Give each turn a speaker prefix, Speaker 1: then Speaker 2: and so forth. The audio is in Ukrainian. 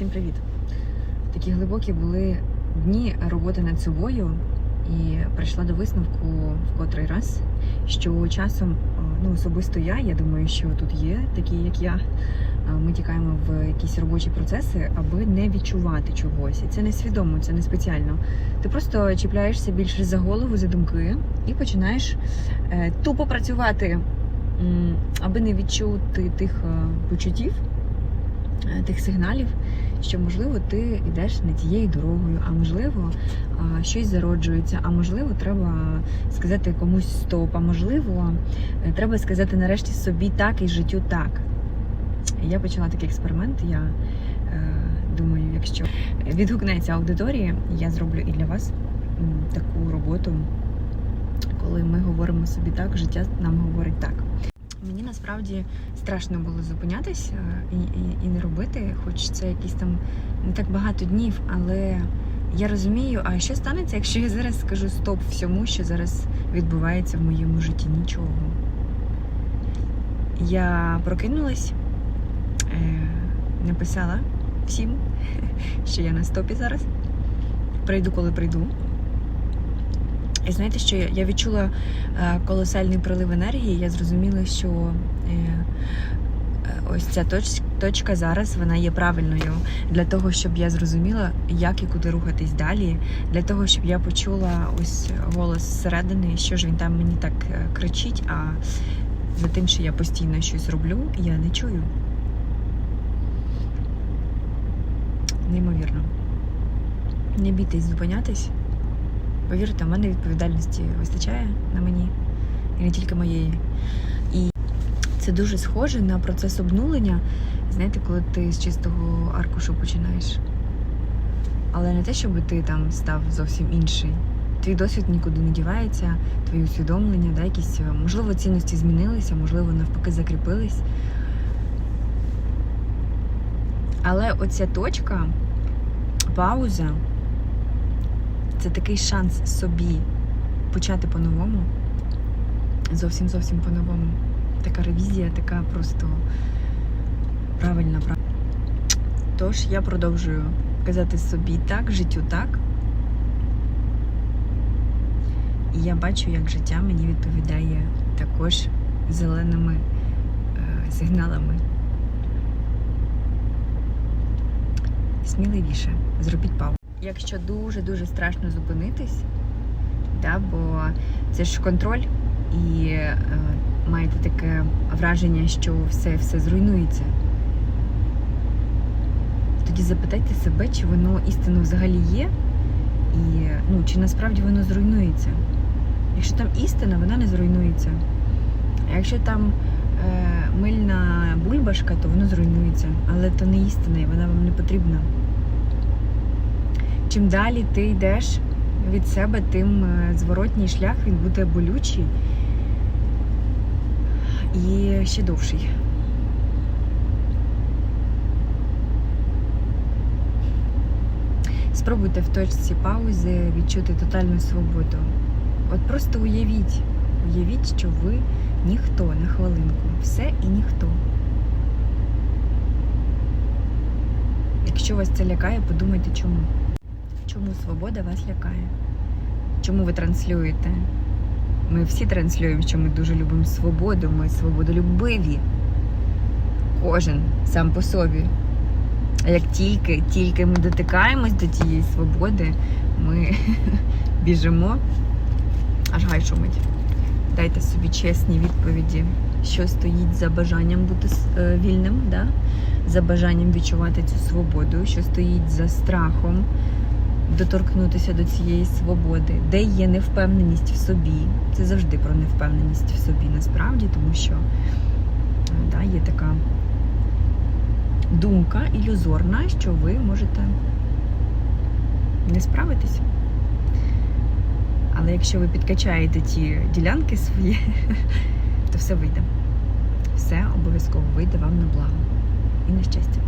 Speaker 1: Всім привіт! Такі глибокі були дні роботи над собою, і прийшла до висновку в котрий раз, що часом, е, ну особисто я, я думаю, що тут є такі, як я. е, Ми тікаємо в якісь робочі процеси, аби не відчувати чогось. І це не свідомо, це не спеціально. Ти просто чіпляєшся більше за голову, за думки, і починаєш е, тупо працювати, аби не відчути тих почуттів, тих сигналів, що можливо ти йдеш не тією дорогою, а можливо щось зароджується, а можливо, треба сказати комусь стоп, а можливо, е, треба сказати нарешті собі так і життю так. Я почала такий експеримент. Я е, думаю, якщо відгукнеться аудиторія, я зроблю і для вас таку роботу, коли ми говоримо собі так, життя нам говорить так. Мені насправді страшно було зупинятись е, і, і, і не робити, хоч це якісь там не так багато днів, але я розумію, а що станеться, якщо я зараз скажу стоп всьому, що зараз відбувається в моєму житті? Нічого. Я прокинулась, е, написала всім, що я на стопі зараз. Прийду, коли прийду. І знаєте, що я відчула е, колосальний прилив енергії. Я зрозуміла, що е, е, ось ця точ, точка зараз вона є правильною для того, щоб я зрозуміла, як і куди рухатись далі, для того, щоб я почула ось голос зсередини, що ж він там мені так кричить, а за тим, що я постійно щось роблю, я не чую. Неймовірно. Не бійтесь зупинятись. Повірте, в мене відповідальності вистачає на мені, і не тільки моєї. І це дуже схоже на процес обнулення. Знаєте, коли ти з чистого аркушу починаєш. Але не те, щоб ти там став зовсім інший. Твій досвід нікуди не дівається, твої усвідомлення, да, якісь, е, можливо, цінності змінилися, можливо, навпаки, закріпились. Але оця точка, пауза, це такий шанс собі почати по-новому. Зовсім зовсім по-новому. Така ревізія, така просто правильна. прав- Тож я продовжую казати собі так, життю так. І я бачу, як життя мені відповідає також зеленими е, сигналами. Сміливіше, зробіть паузу. Якщо дуже-дуже страшно зупинитись, да, бо це ж контроль, і е, маєте таке враження, що все, все зруйнується. Тоді запитайте себе, чи воно істинно взагалі є, і ну, чи насправді воно зруйнується. Якщо там істина, вона не зруйнується. А якщо там е, мильна бульбашка, то воно зруйнується. Але то не істина, і вона вам не потрібна. Чим далі ти йдеш від себе, тим е, зворотній шлях він буде болючий і ще довший. Спробуйте в точці паузи відчути тотальну свободу. От просто уявіть, уявіть, що ви ніхто на хвилинку, все і ніхто. Якщо вас це лякає, подумайте чому. Чому свобода вас лякає? Чому ви транслюєте? Ми всі транслюємо, що ми дуже любимо свободу, ми свободолюбиві. Кожен сам по собі. А як тільки, тільки ми дотикаємось до тієї свободи, ми біжимо, аж гай шумить. Дайте собі чесні відповіді, що стоїть за бажанням бути е, вільним, да? за бажанням відчувати цю свободу, що стоїть за страхом доторкнутися до цієї свободи, де є невпевненість в собі. Це завжди про невпевненість в собі насправді, тому що е, да, є така думка ілюзорна, що ви можете не справитись. Але якщо ви підкачаєте ті ділянки свої, то все вийде. Все обов'язково вийде вам на благо і на щастя.